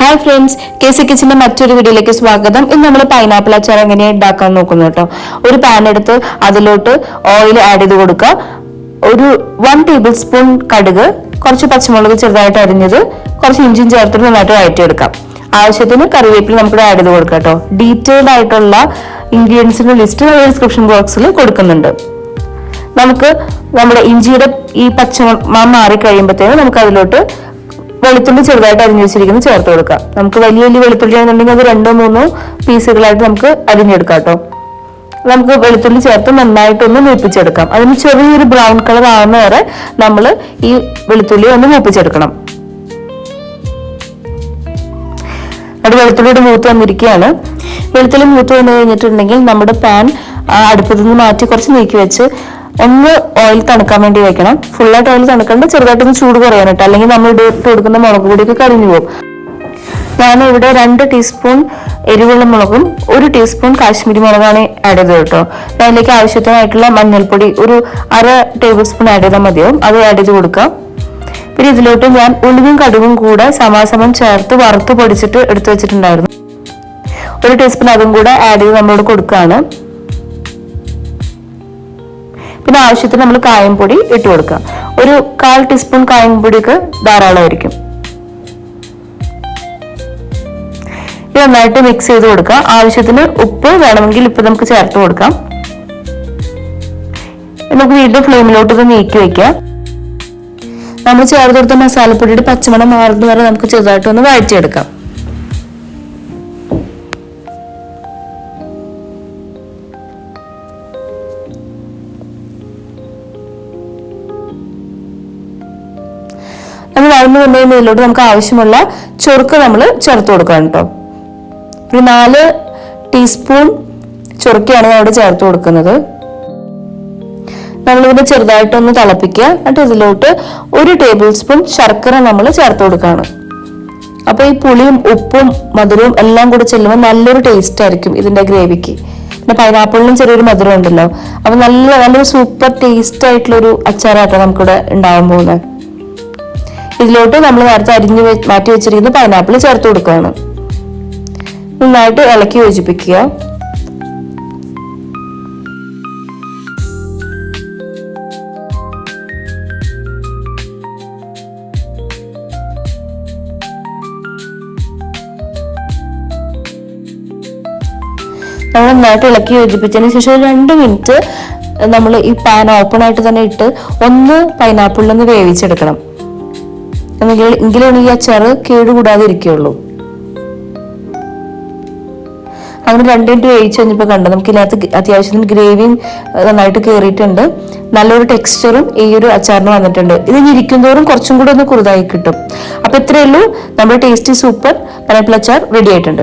Hi friends K C കിച്ചന്റെ മറ്റൊരു വീഡിയോയിലേക്ക് സ്വാഗതം. ഇന്ന് നമ്മൾ പൈനാപ്പിൾ അച്ചാർ എങ്ങനെ ഉണ്ടാക്കാൻ നോക്കുന്നു കേട്ടോ ഒരു പാൻ എടുത്ത് അതിലോട്ട് ഓയിൽ ആഡ് ചെയ്ത് കൊടുക്കുക ഒരു വൺ ടേബിൾ സ്പൂൺ കടുക് കുറച്ച് പച്ചമുളക് ചെറുതായിട്ട് അരിഞ്ഞത് കുറച്ച് ഇഞ്ചിയും ചേർത്തിട്ട് നന്നായിട്ട് വഴറ്റിയെടുക്കാം. ആവശ്യത്തിന് കറിവേപ്പില നമുക്ക് ആഡ് ചെയ്ത് കൊടുക്കാം കേട്ടോ ഡീറ്റെയിൽഡ് ആയിട്ടുള്ള ഇൻഗ്രീഡിയൻസിന്റെ ലിസ്റ്റ് ഡിസ്ക്രിപ്ഷൻ ബോക്സിൽ കൊടുക്കുന്നുണ്ട്. നമുക്ക് നമ്മുടെ ഇഞ്ചിയുടെ ഈ പച്ച മാറി കഴിയുമ്പോഴത്തേനും നമുക്ക് അതിലോട്ട് വെളുത്തുള്ളി ചെറുതായിട്ട് അരിഞ്ഞു വെച്ചിരിക്കുന്നത് ചേർത്ത് കൊടുക്കാം നമുക്ക് വലിയ വലിയ വെളുത്തുള്ളി ആണെന്നുണ്ടെങ്കിൽ അത് രണ്ടോ മൂന്നോ പീസുകളായിട്ട് നമുക്ക് അരിഞ്ഞെടുക്കാം കേട്ടോ. നമുക്ക് വെളുത്തുള്ളി ചേർത്ത് നന്നായിട്ടൊന്ന് മൂപ്പിച്ചെടുക്കാം. അതിന് ചെറിയൊരു ബ്രൗൺ കളർ ആവുന്ന വരെ നമ്മൾ ഈ വെളുത്തുള്ളി ഒന്ന് മൂപ്പിച്ചെടുക്കണം. അത് വെളുത്തുള്ളിയുടെ മൂത്ത് വന്നിരിക്കുകയാണ്. വെളുത്തുള്ളി മൂത്ത് വന്നു കഴിഞ്ഞിട്ടുണ്ടെങ്കിൽ നമ്മുടെ പാൻ അടുപ്പത്തു നിന്ന് മാറ്റി കുറച്ച് നീക്കി വെച്ച് ഒന്ന് ഓയിൽ തണുക്കാൻ വേണ്ടി വെക്കണം. ഫുള്ളായിട്ട് ഓയിൽ തണുക്കണ്ട് ചെറുതായിട്ടൊന്ന് ചൂട് കുറയാനിട്ട്. അല്ലെങ്കിൽ നമ്മൾ ഇട്ട് കൊടുക്കുന്ന മുളക് പൊടിയൊക്കെ കരിഞ്ഞു പോകും. ഞാൻ ഇവിടെ രണ്ട് ടീസ്പൂൺ എരിവുള്ള മുളകും ഒരു ടീസ്പൂൺ കാശ്മീരി മുളകാണ് ആഡ് ചെയ്തത് കേട്ടോ. അതിലേക്ക് ആവശ്യത്തിനായിട്ടുള്ള മഞ്ഞൾപ്പൊടി ഒരു അര ടേബിൾ സ്പൂൺ ആഡ് ചെയ്താൽ മതിയാവും. അത് ആഡ് ചെയ്ത് കൊടുക്കാം. പിന്നെ ഇതിലോട്ട് ഞാൻ ഉലുവും കടുവും കൂടെ സമാസമം ചേർത്ത് വറുത്ത് പൊടിച്ചിട്ട് എടുത്തു വെച്ചിട്ടുണ്ടായിരുന്നു. ഒരു ടീസ്പൂൺ അതും കൂടെ ആഡ് ചെയ്ത് നമ്മളോട് കൊടുക്കുകയാണ്. പിന്നെ ആവശ്യത്തിന് നമ്മൾ കായം പൊടി ഇട്ട് കൊടുക്കുക. ഒരു കാൽ ടീസ്പൂൺ കായം പൊടിയൊക്കെ ധാരാളമായിരിക്കും. ഇത് നന്നായിട്ട് മിക്സ് ചെയ്ത് കൊടുക്കുക. ആവശ്യത്തിന് ഉപ്പ് വേണമെങ്കിൽ ഇപ്പൊ നമുക്ക് ചേർത്ത് കൊടുക്കാം. നമുക്ക് വീണ്ടും ഫ്ലെയിമിലോട്ട് ഇത് നീക്കി വെക്കാം നമ്മൾ ചേർത്ത് കൊടുത്ത മസാലപ്പൊടിയുടെ പച്ചമണം മാറുന്നത് വരെ നമുക്ക് ചെറുതായിട്ടൊന്ന് വഴറ്റിയെടുക്കാം. നമ്മൾ വഴന്നു ഇതിലോട്ട് നമുക്ക് ആവശ്യമുള്ള ചൊറുക്ക് നമ്മൾ ചേർത്ത് കൊടുക്കണം കേട്ടോ. ഒരു നാല് ടീസ്പൂൺ ചൊറുക്കയാണ് ഞാൻ ഇവിടെ ചേർത്ത് കൊടുക്കുന്നത്. നമ്മളിവിടെ ചെറുതായിട്ടൊന്ന് തിളപ്പിക്കുക. എന്നിട്ട് ഇതിലോട്ട് ഒരു ടേബിൾ സ്പൂൺ ശർക്കര നമ്മൾ ചേർത്ത് കൊടുക്കുകയാണ്. അപ്പോൾ ഈ പുളിയും ഉപ്പും മധുരവും എല്ലാം കൂടെ ചെല്ലുമ്പോൾ നല്ലൊരു ടേസ്റ്റ് ആയിരിക്കും ഇതിന്റെ ഗ്രേവിക്ക്. പിന്നെ പൈനാപ്പിളിനും ചെറിയൊരു മധുരം ഉണ്ടല്ലോ അപ്പൊ നല്ല നല്ലൊരു സൂപ്പർ ടേസ്റ്റ് ആയിട്ടുള്ള ഒരു അച്ചാറാട്ടോ നമുക്കിവിടെ ഉണ്ടാവാൻ പോകുന്നത്. ഇതിലോട്ട് നമ്മൾ നേരത്തെ അരിഞ്ഞ് മാറ്റി വെച്ചിരിക്കുന്ന പൈനാപ്പിൾ ചേർത്ത് കൊടുക്കുകയാണ്. നന്നായിട്ട് ഇളക്കി യോജിപ്പിക്കുക. നമ്മൾ നന്നായിട്ട് ഇളക്കി യോജിപ്പിച്ചതിന് ശേഷം ഒരു രണ്ട് മിനിറ്റ് നമ്മൾ ഈ പാൻ ഓപ്പൺ ആയിട്ട് തന്നെ ഇട്ട് ഒന്ന് പൈനാപ്പിളിൽ ഒന്ന് വേവിച്ചെടുക്കണം. എങ്കിലാണ് ഈ അച്ചാറ് കേടുകൂടാതെ ഇരിക്കുകയുള്ളൂ അങ്ങനെ രണ്ട് മിനിറ്റ് വേവിച്ച് കഴിഞ്ഞപ്പോൾ കണ്ടു നമുക്ക് ഇതിനകത്ത് അത്യാവശ്യത്തിന് ഗ്രേവിയും നന്നായിട്ട് കയറിയിട്ടുണ്ട് നല്ലൊരു ടെക്സ്ചറും ഈ ഒരു അച്ചാറിന് വന്നിട്ടുണ്ട്. ഇത് ഇരിക്കും തോറും കുറച്ചും കൂടെ ഒന്ന് കുറുതായി കിട്ടും. അപ്പൊ ഇത്രയേ ഉള്ളൂ. നമ്മുടെ ടേസ്റ്റി സൂപ്പർ. പൈനാപ്പിൾ അച്ചാർ റെഡി ആയിട്ടുണ്ട്.